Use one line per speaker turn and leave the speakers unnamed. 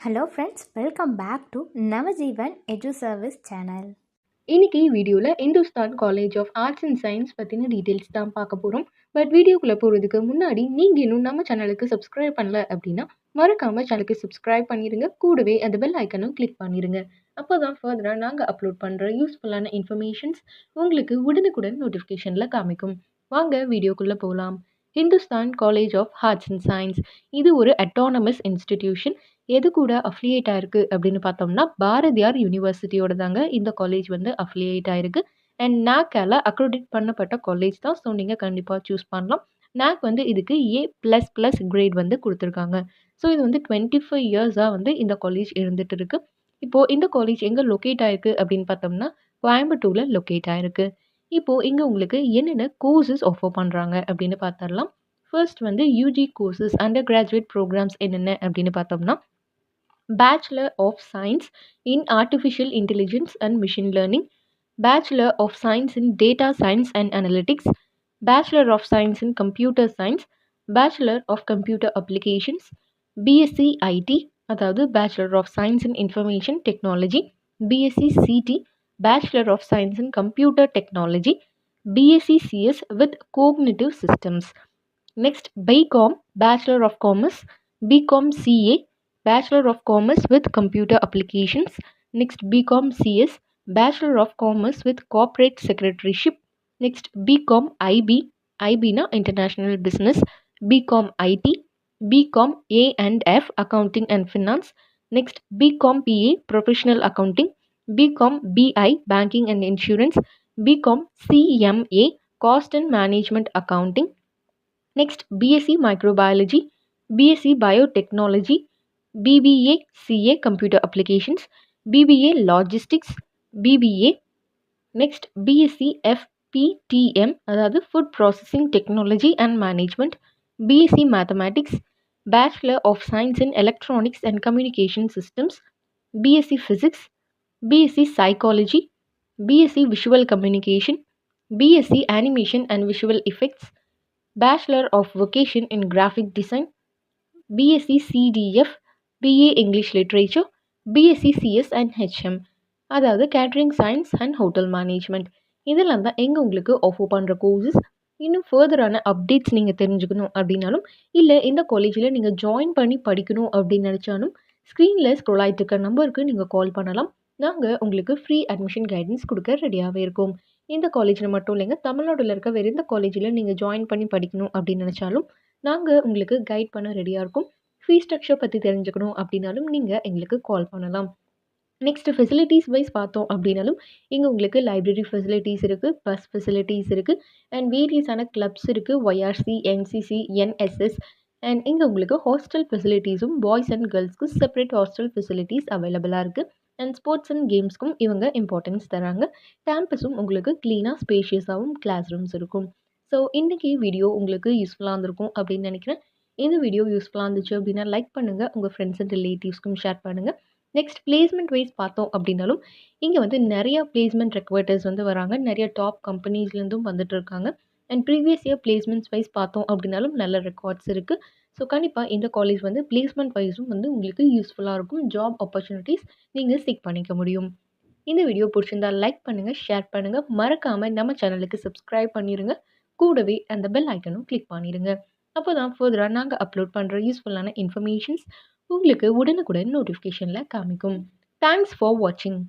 Hello friends welcome back to Navajeevan edu service channel
இன்னைக்கு வீடியோவில் Hindustan college of arts and science பற்றின details தான் பார்க்க போகிறோம் பட் வீடியோக்குள்ளே போகிறதுக்கு முன்னாடி நீங்கள் இன்னும் நம்ம சேனலுக்கு சப்ஸ்கிரைப் பண்ணல அப்படின்னா மறக்காமல் சேனலுக்கு சப்ஸ்கிரைப் பண்ணிடுங்க கூடவே அந்த பெல் ஐக்கனும் கிளிக் பண்ணிடுங்க அப்போ தான் ஃபர்தராக நாங்கள் அப்லோட் பண்ணுற யூஸ்ஃபுல்லான இன்ஃபர்மேஷன்ஸ் உங்களுக்கு உடனுக்குடன் நோட்டிஃபிகேஷனில் காமிக்கும். வாங்க வீடியோக்குள்ளே போகலாம் Hindustan college of arts and science இது ஒரு அட்டானமஸ் இன்ஸ்டிடியூஷன் எது கூட அஃப்ளியேட் ஆயிருக்கு அப்படின்னு பார்த்தோம்னா பாரதியார் யூனிவர்சிட்டியோட தாங்க இந்த காலேஜ் வந்து அஃப்லியேட் ஆயிருக்கு. அண்ட் நாக்கால் அக்ரோடிட் பண்ணப்பட்ட காலேஜ் தான். ஸோ நீங்கள் கண்டிப்பாக சூஸ் பண்ணலாம். நாக் வந்து இதுக்கு ஏ ப்ளஸ் ப்ளஸ் கிரேட் வந்து கொடுத்துருக்காங்க. ஸோ இது வந்து டுவெண்ட்டி ஃபைவ் இயர்ஸாக வந்து இந்த காலேஜ் இருந்துட்டு இருக்கு. இப்போது இந்த காலேஜ் எங்கே லொக்கேட் ஆயிருக்கு அப்படின்னு பார்த்தோம்னா கோயம்புத்தூரில் லொக்கேட் ஆயிருக்கு. இப்போது இங்கே உங்களுக்கு என்னென்ன கோர்சஸ் ஆஃபர் பண்ணுறாங்க அப்படின்னு பார்த்துடலாம். ஃபர்ஸ்ட் வந்து UG courses under graduate programs என்னென்ன அப்படின்னு பார்த்தோம்னா bachelor of science in artificial intelligence and machine learning bachelor of science in data science and analytics bachelor of science in computer science bachelor of computer applications BSc IT அதாவது bachelor of science in information technology BSc CT bachelor of science in computer technology BSc CS with cognitive systems next BCom bachelor of commerce BCom CA Bachelor of Commerce with Computer Applications. Next, BCom CS, Bachelor of Commerce with Corporate Secretaryship. Next, BCom IB, IB na International Business. BCom IT, BCom A and F, Accounting and Finance. Next, BCom PA, Professional Accounting. BCom BI, Banking and Insurance. BCom CMA, Cost and Management Accounting. Next, BSc Microbiology, BSc Biotechnology. BBA CA Computer Applications, BBA Logistics, BBA next BSc FPTM அதாவது Food Processing Technology and Management, BSc Mathematics, Bachelor of Science in Electronics and Communication Systems, BSc Physics, BSc Psychology, BSc Visual Communication, BSc Animation and Visual Effects, Bachelor of Vocation in Graphic Design, BSc CDF, BA English literature BSc CS and HM அதாவது catering science and hotel management இதெல்லாம் தான் எங்கே உங்களுக்கு offer பண்ணுற courses இன்னும் ஃபர்தரான updates நீங்கள் தெரிஞ்சுக்கணும் அப்படின்னாலும் இல்லை இந்த காலேஜில் நீங்கள் ஜாயின் பண்ணி படிக்கணும் அப்படின்னு நினச்சாலும் ஸ்க்ரீனில் ஸ்க்ரோல் ஆகிட்டு இருக்க நம்பருக்கு நீங்கள் கால் பண்ணலாம். நாங்கள் உங்களுக்கு ஃப்ரீ அட்மிஷன் கைடன்ஸ் கொடுக்க ரெடியாகவே இருக்கோம். இந்த காலேஜில் மட்டும் இல்லைங்க தமிழ்நாட்டில் இருக்க வேறு எந்த காலேஜில் நீங்கள் ஜாயின் பண்ணி படிக்கணும் அப்படின்னு நினச்சாலும் நாங்கள் உங்களுக்கு கைட் பண்ண ரெடியாக இருக்கும். ஃபீ ஸ்ட்ரக்சர் பற்றி தெரிஞ்சுக்கணும் அப்படின்னாலும் நீங்கள் எங்களுக்கு கால் பண்ணலாம். நெக்ஸ்ட் ஃபெசிலிட்டிஸ் வைஸ் பார்த்தோம் அப்படின்னாலும் இங்கே உங்களுக்கு லைப்ரரி ஃபெசிலிட்டிஸ் இருக்குது பஸ் ஃபெசிலிட்டிஸ் இருக்குது அண்ட் வேரியஸான கிளப்ஸ் இருக்குது ஒய்ஆர்சி என்சிசி என்எஸ்எஸ் அண்ட் இங்கே உங்களுக்கு ஹாஸ்டல் ஃபெசிலிட்டிஸும் பாய்ஸ் அண்ட் கேர்ள்ஸ்க்கு செப்பரேட் ஹாஸ்டல் ஃபெசிலிட்டிஸ் அவைலபிளாக இருக்குது அண்ட் ஸ்போர்ட்ஸ் அண்ட் கேம்ஸ்க்கும் இவங்க இம்பார்ட்டன்ஸ் தராங்க. கேம்பஸும் உங்களுக்கு க்ளீனாக ஸ்பேஷியஸாகவும் கிளாஸ் ரூம்ஸ் இருக்கும். ஸோ இன்றைக்கி வீடியோ உங்களுக்கு யூஸ்ஃபுல்லாக இருந்திருக்கும் அப்படின்னு நினைக்கிறேன். இந்த வீடியோ யூஸ்ஃபுல்லாக இருந்துச்சு அப்படின்னா லைக் பண்ணுங்கள் உங்கள் ஃப்ரெண்ட்ஸ் அண்ட் ரிலேட்டிவ்ஸ்க்கும் ஷேர் பண்ணுங்கள் நெக்ஸ்ட் பிளேஸ்மெண்ட் வைஸ் பார்த்தோம் அப்படின்னாலும் இங்கே வந்து நிறையா பிளேஸ்மெண்ட் ரெக்வர்டர்ஸ் வந்து வராங்க. நிறைய டாப் கம்பெனிஸ்லேருந்தும் வந்துட்டு இருக்காங்க. And previous year placements wise பார்த்தோம் அப்படின்னாலும் நல்ல ரெக்கார்ட்ஸ் இருக்குது ஸோ கண்டிப்பாக இந்த காலேஜ் வந்து பிளேஸ்மெண்ட் வைஸும் வந்து உங்களுக்கு யூஸ்ஃபுல்லாக இருக்கும். ஜாப் ஆப்பர்ச்சுனிட்டிஸ் நீங்கள் சீக் பண்ணிக்க முடியும். இந்த வீடியோ பிடிச்சிருந்தால் லைக் பண்ணுங்கள் ஷேர் பண்ணுங்கள் மறக்காமல் நம்ம சேனலுக்கு சப்ஸ்கிரைப் பண்ணிடுங்க கூடவே அந்த பெல் ஐக்கனும் கிளிக் பண்ணிடுங்க அப்போ தான் ஃபர்தராக நாங்கள் அப்லோட் பண்ணுற யூஸ்ஃபுல்லான இன்ஃபர்மேஷன்ஸ் உங்களுக்கு உடனுக்குடன் நோட்டிஃபிகேஷனில் காமிக்கும். தேங்க்ஸ் ஃபார் வாட்சிங்